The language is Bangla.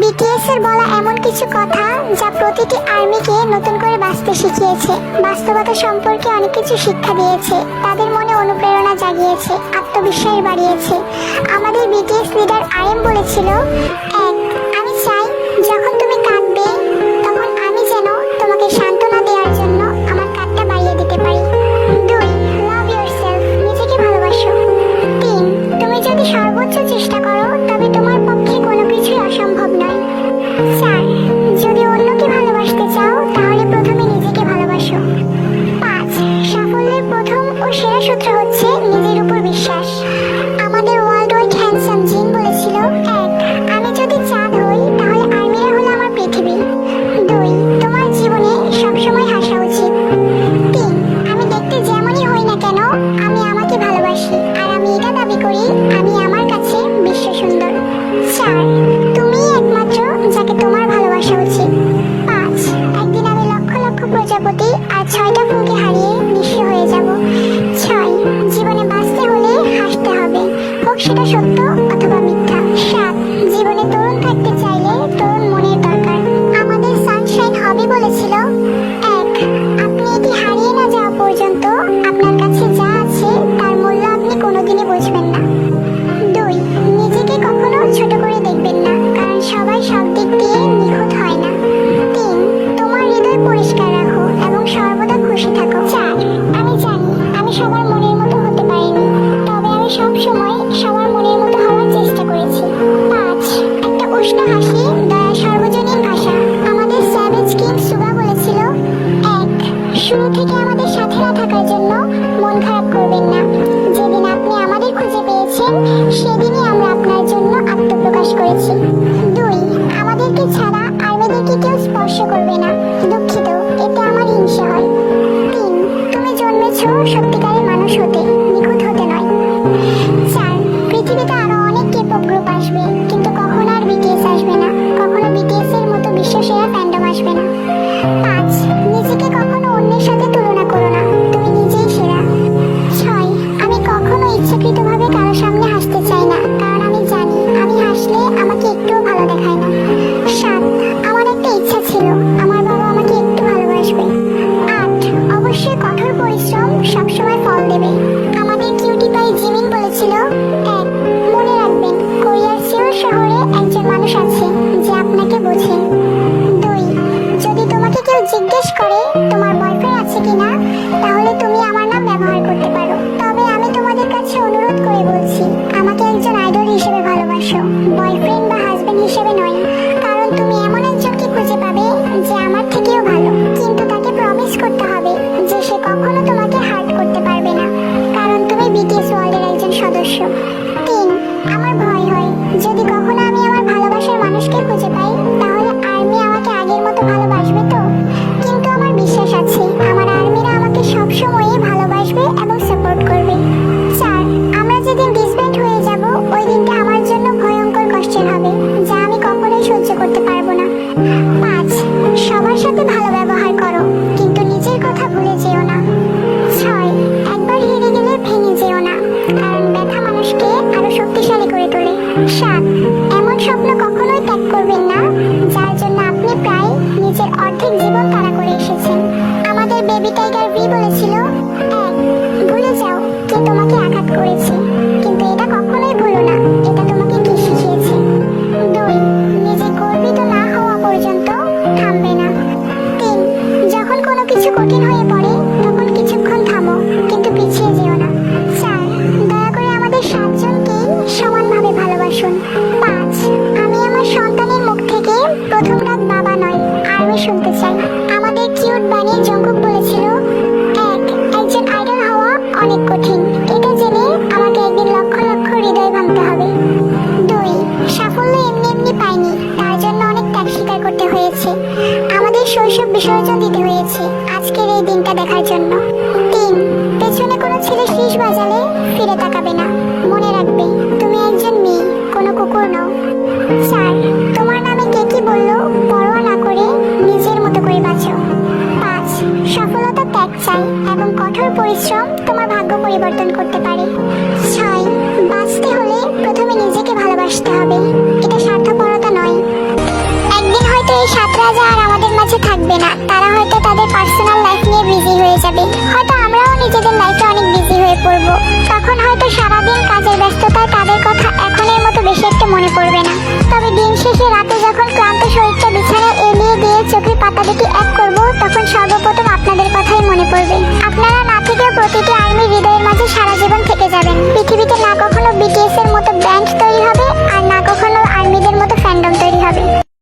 বিটিএস এর বলা এমন কিছু কথা যা প্রতিটি আর্মিকে নতুন করে বাঁচতে শিখিয়েছে। বাস্তবতা সম্পর্কে অনেক কিছু শিক্ষা দিয়েছে। তাদের মনে অনুপ্রেরণা জাগিয়েছে, আত্মবিশ্বাস বাড়িয়েছে। আমাদের বিটিএস লিডার আরএম বলেছিল, এক 下 Okay. নিজের অর্ধেক জীবন তারা করে এসেছেন। আমাদের বেবি টাইগার ভি বলেছিল আমাদের কিউট বানি জঙ্কুক বলেছিল, এক, একজন আইডল হওয়া অনেক কঠিন। এটা জেনে আমাকে একদিন লক্ষ লক্ষ হৃদয় ভাঙতে হবে। দুই, সাফল্য এমনি এমনি পাইনি, তার জন্য অনেক ত্যাগ স্বীকার করতে হয়েছে। আমাদের শৈশব বিসর্জন দিতে হয়েছে। আজকের এই দিনটা দেখার জন্য। চাই এবং কঠোর পরিশ্রম তোমার ভাগ্য পরিবর্তন করতে পারে। ছয়, বাঁচতে হলে প্রথমে নিজেকে ভালোবাসতে হবে। এটা স্বার্থপরতা নয়। একদিন হয়তো এই সাত রাজা আর আমাদের মাঝে থাকবে না। তারা হয়তো তাদের পার্সোনাল লাইফ নিয়ে বিজি হয়ে যাবে। হয়তো আমরাও নিজেদের লাইফে অনেক বিজি হয়ে পড়ব। তখন পৃথিবীতে না